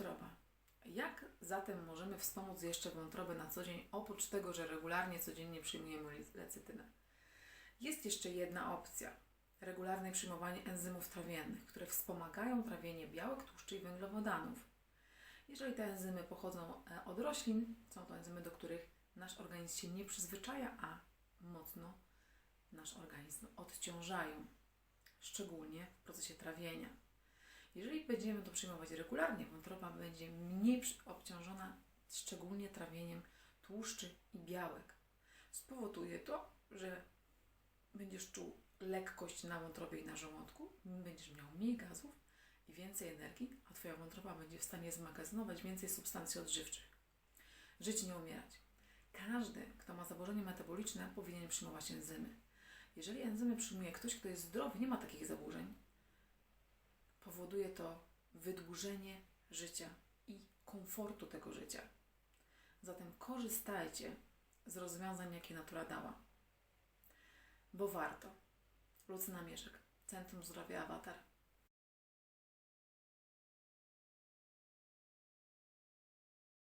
Wątroba. Jak zatem możemy wspomóc jeszcze wątrobę na co dzień, oprócz tego, że regularnie codziennie przyjmujemy le- lecytynę? Jest jeszcze jedna opcja. Regularne przyjmowanie enzymów trawiennych, które wspomagają trawienie białek, tłuszczy i węglowodanów. Jeżeli te enzymy pochodzą e, od roślin, są to enzymy, do których nasz organizm się nie przyzwyczaja, a mocno nasz organizm odciążają, szczególnie w procesie trawienia. Jeżeli będziemy to przyjmować regularnie, wątroba będzie mniej obciążona, szczególnie trawieniem tłuszczy i białek. Spowoduje to, że będziesz czuł lekkość na wątrobie i na żołądku, będziesz miał mniej gazów i więcej energii, a Twoja wątroba będzie w stanie zmagazynować więcej substancji odżywczych. Żyć, nie umierać. Każdy, kto ma zaburzenie metaboliczne, powinien przyjmować enzymy. Jeżeli enzymy przyjmuje ktoś, kto jest zdrowy, nie ma takich zaburzeń, powoduje to wydłużenie życia i komfortu tego życia. Zatem korzystajcie z rozwiązań, jakie natura dała. Bo warto. Lucyna Mierzek, Centrum Zdrowia Awatar.